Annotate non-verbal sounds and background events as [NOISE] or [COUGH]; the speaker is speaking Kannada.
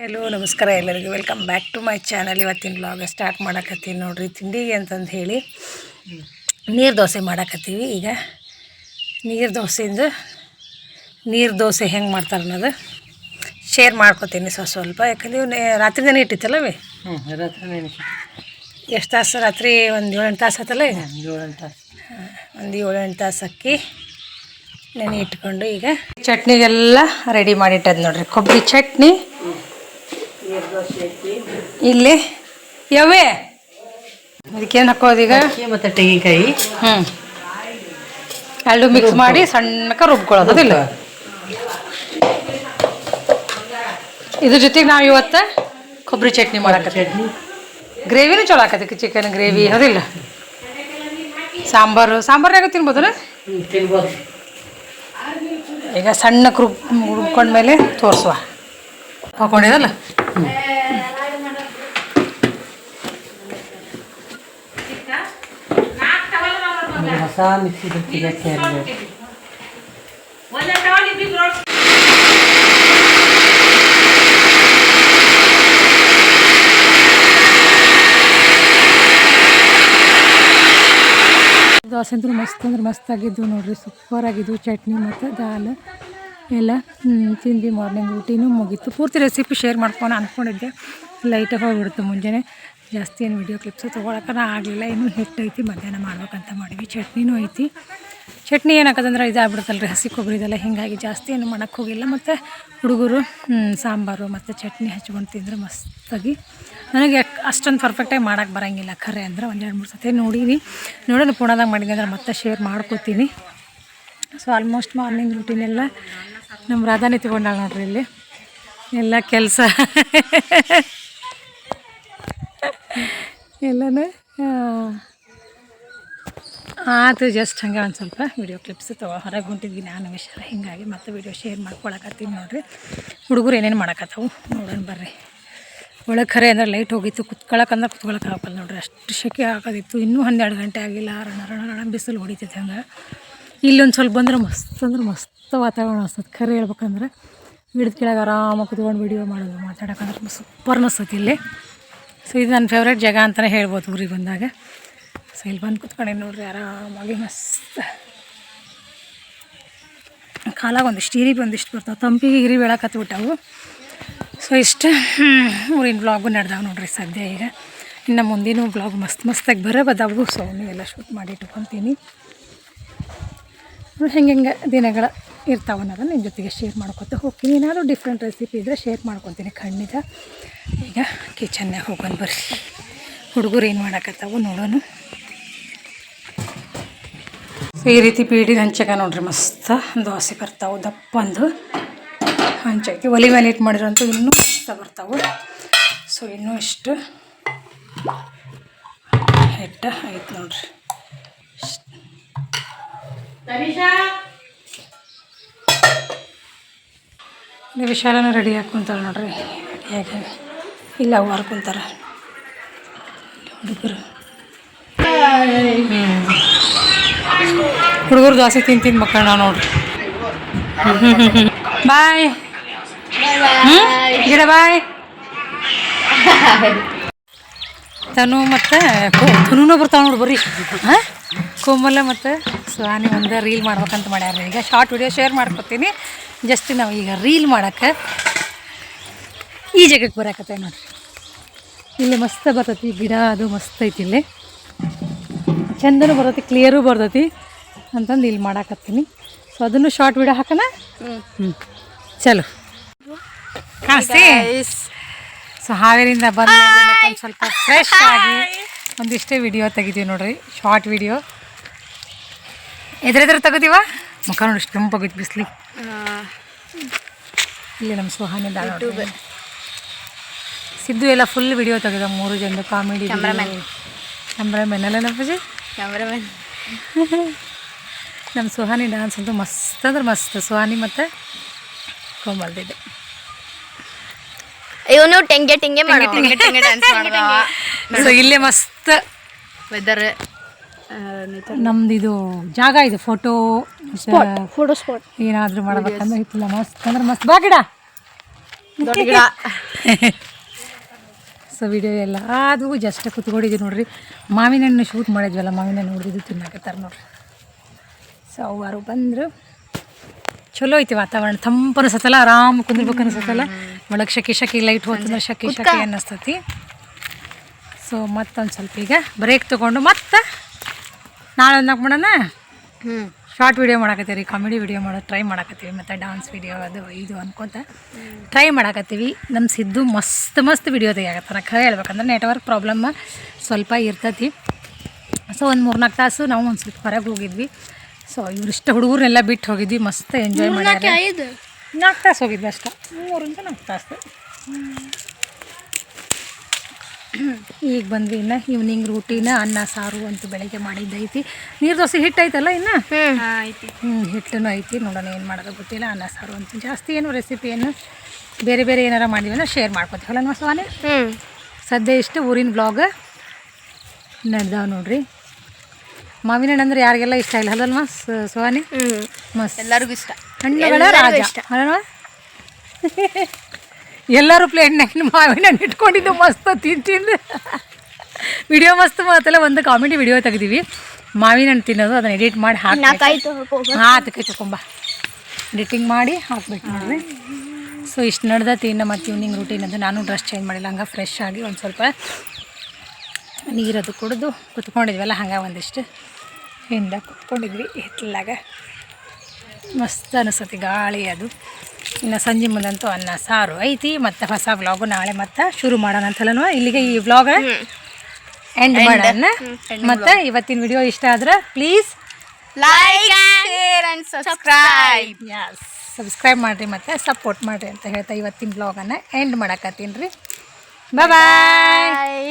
ಹಲೋ ನಮಸ್ಕಾರ ಎಲ್ಲರಿಗೂ. Welcome back to my channel ಇವತ್ತಿನ ಬ್ಲಾಗ್ ಸ್ಟಾರ್ಟ್ ಮಾಡಕತ್ತೀನಿ ನೋಡಿರಿ. ತಿಂಡಿಗೆ ಅಂತಂದು ಹೇಳಿ ನೀರು ದೋಸೆ ಮಾಡಕತ್ತೀವಿ ಈಗ. ನೀರು ದೋಸೆಯಿಂದ ನೀರು ದೋಸೆ ಹೆಂಗೆ ಮಾಡ್ತಾರೆ ಅನ್ನೋದು ಶೇರ್ ಮಾಡ್ಕೊತೀನಿ ಸ್ವಲ್ಪ ಸ್ವಲ್ಪ. ಯಾಕಂದ್ರೆ ರಾತ್ರಿ ನೆನೆ ಇಟ್ಟಿತ್ತಲ್ಲವೇ ಹ್ಞೂ ರಾತ್ರಿ ಎಷ್ಟು ತಾಸು ರಾತ್ರಿ ಒಂದು ಏಳೆಂಟು ತಾಸು ಆಯ್ತಲ್ಲ ಈಗ? ಏಳೆಂಟು ತಾಸು. ಒಂದು ಏಳೆಂಟು ತಾಸು ಅಕ್ಕಿ ನೆನೆ ಇಟ್ಕೊಂಡು ಈಗ ಚಟ್ನಿಗೆಲ್ಲ ರೆಡಿ ಮಾಡಿಟ್ಟದ್ದು ನೋಡಿರಿ. ಕೊಬ್ಬರಿ ಚಟ್ನಿ ಇಲ್ಲಿ? ಯಾವೇ? ಅದಕ್ಕೇನು ಹಾಕೋದೀಗ ಅಕ್ಕಿ ಮತ್ತು ತೆಂಗಿನಕಾಯಿ. ಹ್ಞೂ ಎರಡು ಮಿಕ್ಸ್ ಮಾಡಿ ಸಣ್ಣಕ್ಕೆ ರುಬ್ಕೊಳ್ಳೋದು ಇಲ್ಲ ಇದ್ರ ಜೊತೆಗೆ ನಾವು ಇವತ್ತು ಕೊಬ್ಬರಿ ಚಟ್ನಿ ಮಾಡಾಕತ್ತೀವಿ. ಚಟ್ನಿ. ಗ್ರೇವಿನೂ ಚಲೋ ಹಾಕತ್ತಿ ಚಿಕನ್ ಗ್ರೇವಿ ಅದಿಲ್ಲ? ಸಾಂಬಾರು ಸಾಂಬಾರ್ನಾಗ ತಿನ್ಬೋದಲ್ಲ ತಿನ್ಬೋದು. ಈಗ ಸಣ್ಣಕ್ಕೆ ರುಬ್ ರುಬ್ಕೊಂಡ್ಮೇಲೆ ತೋರಿಸುವ. ಹಾಕೊಂಡಿದಲ್ಲ ದೋಸೆ ಅಂದ್ರೆ ಮಸ್ತ್ ಅಂದ್ರೆ ಮಸ್ತ್ ಆಗಿದ್ದು ನೋಡ್ರಿ ಸೂಪರ್ ಆಗಿದ್ದು. ಚಟ್ನಿ ಮತ್ತು ದಾಲ್ ಎಲ್ಲ ತಿಂದು ತಿಂದ್ವಿ ಮಾರ್ನಿಂಗ್ ಊಟಿನೂ ಮುಗೀತು. ಪೂರ್ತಿ ರೆಸಿಪಿ ಶೇರ್ ಮಾಡ್ಕೊಂಡು ಅಂದ್ಕೊಂಡಿದ್ದೆ ಲೈಟಾಗಿ ಹೋಗಿಬಿಡ್ತು ಮುಂಜಾನೆ. ಜಾಸ್ತಿ ಏನು ವಿಡಿಯೋ ಕ್ಲಿಪ್ಸು ತೊಗೊಳಕ್ಕೆ ಆಗಲಿಲ್ಲ. ಇನ್ನೂ ಹಿಟ್ಟೈತಿ, ಮಧ್ಯಾಹ್ನ ಮಾಡ್ಬೇಕಂತ ಮಾಡೀವಿ ಚಟ್ನಿನೂ ಐತಿ. ಚಟ್ನಿ ಏನಾಕದಂದ್ರೆ ಇದಾಗ್ಬಿಡುತ್ತಲ್ಲ ರೀ ಹಸಿ ಕೊಬ್ಬರಿ ಇದೆಲ್ಲ ಹೀಗಾಗಿ ಜಾಸ್ತಿ ಏನು ಮಾಡೋಕ್ಕೆ ಹೋಗಿಲ್ಲ. ಮತ್ತು ಹುಡುಗರು ಸಾಂಬಾರು ಮತ್ತು ಚಟ್ನಿ ಹಚ್ಕೊಂಡು ತಿಂದರೆ ಮಸ್ತಾಗಿ. ನನಗೆ ಅಷ್ಟೊಂದು ಪರ್ಫೆಕ್ಟಾಗಿ ಮಾಡೋಕ್ಕೆ ಬರೋಂಗಿಲ್ಲ. ಖರೆ ಅಂದ್ರೆ ಒಂದು ಎರಡು ಮೂರು ಸತಿ ನೋಡೀನಿ. ನೋಡೋಣ ಪುಣದಾಗ ಮಾಡಿದ್ದೆ ಅಂದ್ರೆ ಮತ್ತೆ ಶೇರ್ ಮಾಡ್ಕೋತೀನಿ. ಸೊ ಆಲ್ಮೋಸ್ಟ್ ಮಾರ್ನಿಂಗ್ ರೂಟೀನ್ ಎಲ್ಲ ನಮ್ಮ ರಾಧಾನೇ ತಗೊಂಡಾಳ ನೋಡ್ರಿ ಇಲ್ಲಿ. ಎಲ್ಲ ಕೆಲಸ. [LAUGHS] ಎಲ್ಲನೂ ಆತು ಜಸ್ಟ್ ಹಂಗೆ ಒಂದು ಸ್ವಲ್ಪ ವಿಡಿಯೋ ಕ್ಲಿಪ್ಸ್ ತಗೋ. ಹೊರಗೆ ಹೊಂಟಿದ್ವಿ ನಾನು ವಿಷಯ ಹೀಗಾಗಿ ಮತ್ತೆ ವಿಡಿಯೋ ಶೇರ್ ಮಾಡ್ಕೊಳಕತ್ತೀನಿ ನೋಡಿರಿ. ಹುಡುಗರು ಏನೇನು ಮಾಡಕತ್ತವು? ನೋಡೋಣ ಬರ್ರಿ. ಒಳಗೆ ಖರೆ ಅಂದ್ರೆ ಲೈಟ್ ಹೋಗಿತ್ತು. ಕುತ್ಕೊಳಕಂದ್ರೆ ಕುತ್ಕೊಳಕ್ಕೆ ಆಗಲ್ಲ ನೋಡ್ರಿ. ಅಷ್ಟು ಶೆಕೆ ಆಗೋದಿತ್ತು. ಇನ್ನೂ ಹನ್ನೆರಡು ಗಂಟೆ ಆಗಿಲ್ಲ. ರಣ ರಣ ರಣ ಬಿಸಿಲು ಹೊಡಿತೈತೆ ಹಂಗೆ. ಇಲ್ಲೊಂದು ಸ್ವಲ್ಪ ಬಂದ್ರೆ ಮಸ್ತ್ ಅಂದ್ರೆ ಮಸ್ತ್ ವಾತಾವರಣ ಅನಿಸ್ತದೆ ಖರೆ ಹೇಳ್ಬೇಕಂದ್ರೆ ಗಿಡದ ಕೆಳಗೆ ಆರಾಮಾಗಿ ಕುತ್ಕೊಂಡು ವಿಡಿಯೋ ಮಾಡೋದು ಮಾತಾಡೋಕಂದ್ರೆ ಸೂಪರ್ ಅನಿಸ್ತೈತಿ ಇಲ್ಲಿ. ಸೊ ಇದು ನನ್ನ ಫೇವ್ರೇಟ್ ಜಾಗ ಅಂತಲೇ ಹೇಳ್ಬೋದು ಊರಿಗೆ ಬಂದಾಗ. ಸೊ ಇಲ್ಲಿ ಬಂದು ಕುತ್ಕೊಂಡೆ ನೋಡ್ರಿ, ಆರಾಮಾಗಿ ಮಸ್ತ್. ಕಾಲಾಗ ಒಂದಿಷ್ಟು ಇರಿ ಒಂದಿಷ್ಟು ಬರ್ತಾವೆ. ತಂಪಿಗೆ ಇರಿ ಬೀಳಕತ್ಬಿಟ್ಟವು ಸೊ ಇಷ್ಟು ಊರಿನ ಬ್ಲಾಗು ನಡೆದಾವೆ ನೋಡ್ರಿ ಸದ್ಯ ಈಗ. ಇನ್ನು ಮುಂದಿನ ಬ್ಲಾಗ್ ಮಸ್ತ್ ಮಸ್ತಾಗಿ ಬರೋ ಬದಾವು. ಸೊ ನೀವೆಲ್ಲ ಶೂಟ್ ಮಾಡಿ ಇಟ್ಕೊತೀನಿ ಹೆಂಗೆ ಹೆಂಗೆ ದಿನಗಳ ಇರ್ತಾವೆ ಅನ್ನೋದನ್ನ ನಿಮ್ಮ ಜೊತೆಗೆ ಶೇರ್ ಮಾಡ್ಕೊತ ಹೋಗ್ತೀನಿ. ಏನಾದರೂ ಡಿಫ್ರೆಂಟ್ ರೆಸಿಪಿ ಇದ್ದರೆ ಶೇರ್ ಮಾಡ್ಕೊತೀನಿ ಖಂಡಿತ. ಈಗ ಕಿಚನ್ನಾಗ ಹೋಗೋಣ ಬರ್ರಿ. ಹುಡುಗರು ಏನು ಮಾಡಕತ್ತಾವು ನೋಡೋಣ. ಸೊ ಈ ರೀತಿ ಪೀಡಿ ಹಂಚಕ ನೋಡ್ರಿ ಮಸ್ತ್. ದೋಸೆ ಬರ್ತಾವೆ ದಪ್ಪಂದು ಹಂಚಕ್ಕೆ. ಒಲಿ ಮೇಲೆ ಇಟ್ಟು ಮಾಡಿರೋಂಥ ಇನ್ನೂ ಮಸ್ತ ಬರ್ತಾವೆ. ಸೊ ಇನ್ನೂ ಇಷ್ಟು ಹಿಟ್ಟ ಆಯ್ತು ನೋಡ್ರಿ. ನೀವು ವಿಶಾಲನ ರೆಡಿ ಹಾಕೊಂತಾಳೆ ನೋಡ್ರಿ. ರೆಡಿಯಾಗಿ ಇಲ್ಲ ಹೊರ್ಕೊಂತಾರ ಹುಡುಗರು. ಹುಡುಗರು ಜಾಸ್ತಿ ತಿಂದು ತಿಂದು ಮಕ್ಕಳ ನೋಡ್ರಿ. ಬಾಯ್. ಗಿಡ ಬಾಯ್. ತನು ಮತ್ತು ತನೂನು ಬರ್ತಾವ ನೋಡಿ ಬರ್ರಿ. ಹಾಂ? ಕೋಮಲ ಮತ್ತು ಸುಹಾನಿ ಒಂದು ರೀಲ್ ಮಾಡ್ಬೇಕಂತ ಮಾಡ್ಯಾರ ಈಗ ಶಾರ್ಟ್ ವಿಡಿಯೋ ಶೇರ್ ಮಾಡ್ಕೊತೀನಿ. ಜಸ್ಟ್ ನಾವು ಈಗ ರೀಲ್ ಮಾಡೋಕ್ಕೆ ಈ ಜಾಗಕ್ಕೆ ಬರಕತ್ತೆ ನೋಡ್ರಿ. ಇಲ್ಲಿ ಮಸ್ತ್ ಬರ್ತೈತಿ ಗಿಡ ಅದು ಮಸ್ತ್ ಐತಿ ಇಲ್ಲಿ. ಚಂದನೂ ಬರ್ತೈತಿ ಕ್ಲಿಯರು ಬರ್ತೈತಿ. ಅಂತಂದು ಇಲ್ಲಿ ಮಾಡಾಕತ್ತೀನಿ. ಸೊ ಅದನ್ನು ಶಾರ್ಟ್ ವಿಡಿಯೋ ಹಾಕೋಣ? ಹ್ಞೂ ಚಲೋ. ಕಾಣಿಸ್ತಿ ಸೊ ಹಾವೇರಿಂದ ಬಂದ ಸ್ವಲ್ಪ ಫ್ರೆಶ್ ಆಗಿ ಒಂದಿಷ್ಟೇ ವಿಡಿಯೋ ತೆಗಿತೀವಿ ನೋಡ್ರಿ ಶಾರ್ಟ್ ವಿಡಿಯೋ ಎದ್ರೆದ್ರ ತೆಗಿತೀವ ಮುಖ ನೋಡಿ ಇಷ್ಟು ಆಗೈತಿ ಬಿಸ್ಲಿ ಇಲ್ಲಿ ನಮ್ಮ ಸುಹಾನಿಂದ ಸಿದ್ದು ಎಲ್ಲ ಫುಲ್ ವಿಡಿಯೋ ತೆಗೆದ ಮೂರು ಜನ ಕಾಮಿಡಿ ಕ್ಯಾಮ್ರಾಮನ್ ಅಲ್ಲ ನಪ್ಪಜಿ ಕ್ಯಾಮ್ರಾಮನ್ ನಮ್ಮ ಸುಹಾನಿ ಡ್ಯಾನ್ಸ್ ಅಂತೂ ಮಸ್ತ್ ಅಂದ್ರೆ ಮಸ್ತ್. ಸುಹಾನಿ ಮತ್ತು ಕೋಮಲ್ದಿದೆ ಇವನು ಟೆಂಗೆ ಟೆಂಗೆ ಮಾಡೋ [LAUGHS] ಟೆಂಗೆ ಟೆಂಗೆ ಡ್ಯಾನ್ಸ್ ಸೊ ಇಲ್ಲೇ ಮಸ್ತ್. ವೆದರ್ ನಮ್ದು ಇದು ಜಾಗ ಇದು ಫೋಟೋ ಫೋಟೋ ಸ್ಪಾಟ್ ಏನಾದರೂ ಮಾಡಬೇಕಂದ್ರೆ ಇತ್ತಿಲ್ಲ ಮಸ್ತ್ ಅಂದ್ರೆ ಮಸ್ತ್. ಬಾ ಗಿಡ. [LAUGHS] ಸೊ ವಿಡಿಯೋ ಎಲ್ಲ. ಅದು ಜಸ್ಟ್ ಕುತ್ಕೊಂಡಿದ್ದೀವಿ ನೋಡ್ರಿ. ಮಾವಿನ ಹಣ್ಣು ಶೂಟ್ ಮಾಡಿದ್ವಲ್ಲ ಮಾವಿನ ಹಣ್ಣು ಹೊಡೆದಿದ್ದು ತಿನ್ನಕತ್ತಾರ ನೋಡ್ರಿ. ಸೊ ಅವರು ಬಂದರು. ಚಲೋ ಐತಿ ವಾತಾವರಣ. ತಂಪು ಅನಿಸತ್ತಲ್ಲ ಆರಾಮ್ ಕುಂದಿರ್ಬೇಕು ಅನಿಸತ್ತಲ್ಲ. ಒಳಗೆ ಶಕಿ ಶಕಿ ಲೈಟ್ ಹೋತಂದ್ರೆ ಶಕಿ ಶಕಿ ಅನ್ನಿಸ್ತತಿ. ಸೊ ಮತ್ತೊಂದು ಸ್ವಲ್ಪ ಈಗ ಬ್ರೇಕ್ ತೊಗೊಂಡು ಮತ್ತೆ ನಾಳೆ ಒಂದು ಮಾಡೋಣ? ಹ್ಞೂ ಶಾರ್ಟ್ ವಿಡಿಯೋ ಮಾಡಕತ್ತೀವಿ ಕಾಮಿಡಿ ವಿಡಿಯೋ ಮಾಡೋದು ಟ್ರೈ ಮಾಡಕತ್ತೀವಿ ಮತ್ತು ಡಾನ್ಸ್ ವಿಡಿಯೋ ಅದು ಇದು ಅನ್ಕೊತ ಟ್ರೈ ಮಾಡಕತ್ತೀವಿ. ನಮ್ಮ ಸಿದ್ದು ಮಸ್ತ್ ಮಸ್ತ್ ವಿಡಿಯೋ ತೆಗಿಯಾಕತ್ತಾರ ಖರೆ ಹೇಳ್ಬೇಕಂದ್ರೆ ನೆಟ್ವರ್ಕ್ ಪ್ರಾಬ್ಲಮ್ ಸ್ವಲ್ಪ ಇರ್ತೈತಿ. ಸೊ ಒಂದು ಮೂರ್ನಾಲ್ಕು ತಾಸು ನಾವು ಒಂದು ಸ್ವಲ್ಪ ಹೊರಗೆ ಹೋಗಿದ್ವಿ. ಸೊ ಇವರಿಷ್ಟು ಹುಡುಗರನ್ನೆಲ್ಲ ಬಿಟ್ಟು ಹೋಗಿದ್ವಿ ಮಸ್ತ್ ಎಂಜಾಯ್ ಮಾಡಿ ನಾಲ್ಕು ತಾಸು ಹೋಗಿದ್ವಿ ಅಷ್ಟೇ. ಮೂರಿಂದ ನಾಲ್ಕು ತಾಸು. ಈಗ ಬಂದ್ವಿ ಇನ್ನು ಈವ್ನಿಂಗ್ ರೂಟೀನ್ ಅನ್ನ ಸಾರು ಅಂತೂ ಬೆಳಗ್ಗೆ ಮಾಡಿದ್ದೈತಿ ನೀರು ದೋಸೆ ಹಿಟ್ಟು ಐತಲ್ಲ ಇನ್ನು ಹ್ಞೂ ಹಿಟ್ಟನು ಐತಿ. ನೋಡೋಣ ಏನು ಮಾಡೋದು ಗೊತ್ತಿಲ್ಲ. ಅನ್ನ ಸಾರು ಅಂತ ಜಾಸ್ತಿ ಏನು ರೆಸಿಪಿ ಏನು ಬೇರೆ ಬೇರೆ ಏನಾರ ಮಾಡಿದ್ವಿ ಶೇರ್ ಮಾಡ್ಕೊತೀವಲ್ಲ ನಮ್ಮ ಸ್ವಾನೆ ಸದ್ಯ ಇಷ್ಟು ಊರಿನ ಬ್ಲಾಗ್ ನಡೆದಾವ ನೋಡ್ರಿ. ಮಾವಿನ ಹಣ್ಣು ಅಂದ್ರೆ ಯಾರಿಗೆಲ್ಲ ಇಷ್ಟ ಇಲ್ಲ ಅಲ್ಲಲ್ವಾ ಸುಹಾನಿ? ಮಸ್ತ್. ಎಲ್ಲರಿಗೂ ಇಷ್ಟ. ಹಣ್ಣುಗಳ ರಾಜ. ಅಲ್ವಾ [LAUGHS] ಎಲ್ಲರೂ ಪ್ಲೇಟ್ನಾಗ ಮಾವಿನ ಹಣ್ಣು ಇಟ್ಕೊಂಡಿದ್ದು ಮಸ್ತ್ ತಿಂದು ತಿಂದು. ವಿಡಿಯೋ ಮಸ್ತ್ ಮಾತಲ್ಲ ಒಂದು ಕಾಮಿಡಿ ವಿಡಿಯೋ ತೆಗ್ದೀವಿ. ಮಾವಿನ ಹಣ್ಣು ತಿನ್ನೋದು ಅದನ್ನ ಎಡಿಟ್ ಮಾಡಿ ಹಾಕಿ ಹಾ ಕೈ ತಗೊಂಬ ಎಡಿಟಿಂಗ್ ಮಾಡಿ ಹಾಕ್ಬೇಕು ನೋಡ್ರಿ ಸೊ ಇಷ್ಟು ನಡ್ದತಿ ತಿನ್ನ ಮತ್ತು ಈವ್ನಿಂಗ್ ರೂಟೀನ್ ಅದು. ನಾನು ಡ್ರೆಸ್ ಚೇಂಜ್ ಮಾಡಿಲ್ಲ. ಹಂಗೆ ಫ್ರೆಶ್ ಆಗಿ ಒಂದು ಸ್ವಲ್ಪ ನೀರದು ಕುಡಿದು ಕುತ್ಕೊಂಡಿದ್ವಲ್ಲ ಹಂಗೆ ಒಂದಿಷ್ಟು ಹಿಂದೆ ಕುತ್ಕೊಂಡಿದ್ವಿ. ಹಿತ್ತಲಾಗ ಮಸ್ತ್ ಅನಿಸ್ತತಿ ಗಾಳಿ ಅದು. ಇನ್ನು ಸಂಜೆ ಮುಂದಂತೂ ಅನ್ನ ಸಾರು ಐತಿ. ಮತ್ತು ಹೊಸ ವ್ಲಾಗು ನಾಳೆ ಮತ್ತೆ ಶುರು ಮಾಡೋಣ ಅಂತಲೂ ಇಲ್ಲಿಗೆ ಈ ವ್ಲಾಗ ಎಂಡ್ ಮಾಡೋಣ. ಮತ್ತು ಇವತ್ತಿನ ವಿಡಿಯೋ ಇಷ್ಟ ಆದ್ರೆ please like and subscribe yes subscribe ಮಾಡಿರಿ ಮತ್ತು ಸಪೋರ್ಟ್ ಮಾಡಿರಿ ಅಂತ ಹೇಳ್ತಾ ಇವತ್ತಿನ ಬ್ಲಾಗನ್ನು ಎಂಡ್ ಮಾಡಕತ್ತೀನಿ ರೀ. ಬಾಯ್ ಬಾಯ್